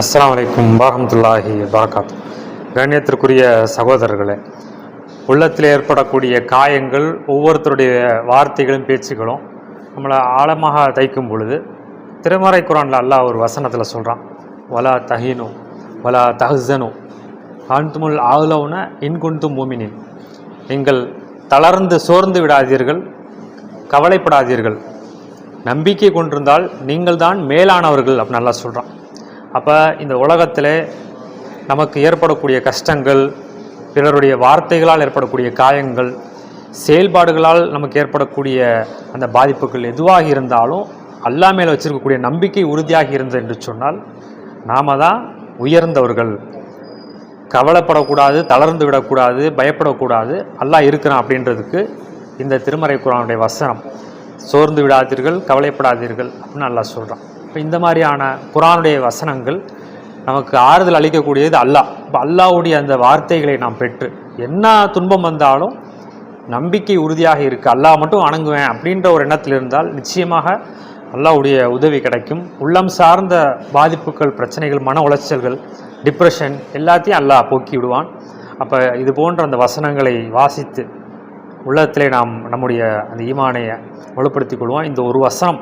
அஸ்லாம் வலைக்கும் வரமத்துல்லாஹி வரகாத் கண்ணியத்திற்குரிய சகோதரர்களே உள்ளத்தில் ஏற்படக்கூடிய காயங்கள் ஒவ்வொருத்தருடைய வார்த்தைகளும் பேச்சுகளும் நம்மளை ஆழமாக தைக்கும் பொழுது திருமறை குரானில் அல்லாஹ் ஒரு வசனத்தில் சொல்கிறான் வலா தஹீனு வலா தஹ்சனு அன்துமுல் ஆவுலவுன இன்குந்தும் மூமினின். நீங்கள் தளர்ந்து சோர்ந்து விடாதீர்கள் கவலைப்படாதீர்கள். நம்பிக்கை கொண்டிருந்தால் நீங்கள் தான் மேலானவர்கள் அப்படின்னு நல்லா சொல்கிறான் அப்போ இந்த உலகத்தில் நமக்கு ஏற்படக்கூடிய கஷ்டங்கள் பிறருடைய வார்த்தைகளால் ஏற்படக்கூடிய காயங்கள் செயல்பாடுகளால் நமக்கு ஏற்படக்கூடிய அந்த பாதிப்புகள் எதுவாக இருந்தாலும் அல்லா மேலே வச்சுருக்கக்கூடிய நம்பிக்கை உறுதியாக இருந்தது என்று சொன்னால் நாம தான் உயர்ந்தவர்கள். கவலைப்படக்கூடாது தளர்ந்து விடக்கூடாது பயப்படக்கூடாது. அல்லாஹ் இருக்கிறான் அப்படின்றதுக்கு இந்த திருமறை குரானுடைய வசனம் சோர்ந்து விடாதீர்கள் கவலைப்படாதீர்கள் அப்படின்னு நல்லா சொல்கிறான் இப்போ இந்த மாதிரியான குரானுடைய வசனங்கள் நமக்கு ஆறுதல் அளிக்கக்கூடியது அல்லாஹ். இப்போ அல்லாவுடைய அந்த வார்த்தைகளை நாம் பெற்று என்ன துன்பம் வந்தாலும் நம்பிக்கை உறுதியாக இருக்கு. அல்லாஹ் மட்டும் வணங்குவேன் அப்படின்ற ஒரு எண்ணத்தில் இருந்தால் நிச்சயமாக அல்லாஹ்வுடைய உதவி கிடைக்கும். உள்ளம் சார்ந்த பாதிப்புகள் பிரச்சனைகள் மன உளைச்சல்கள் டிப்ரெஷன் எல்லாத்தையும் அல்லாஹ் போக்கி விடுவான். அப்போ இது போன்ற அந்த வசனங்களை வாசித்து உள்ளத்திலே நாம் நம்முடைய அந்த ஈமானை வலுப்படுத்திக் கொள்வோம். இந்த ஒரு வசனம்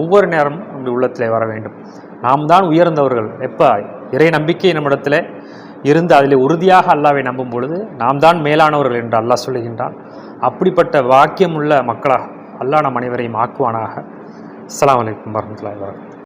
ஒவ்வொரு நேரமும் நம்முடைய உள்ளத்திலே வர வேண்டும். நாம் தான் உயர்ந்தவர்கள். எப்போ இறை நம்பிக்கை நம்மிடத்தில் இருந்து அதில் உறுதியாக அல்லாவை நம்பும் பொழுது நாம் தான் மேலானவர்கள் என்று அல்லாஹ் சொல்லுகின்றான். அப்படிப்பட்ட வாக்கியம் உள்ள மக்களாக அல்லாஹ் நம் அனைவரையும் ஆக்குவானாக. அஸ்லாம் வலைக்கம் வரமத்துல வரகம்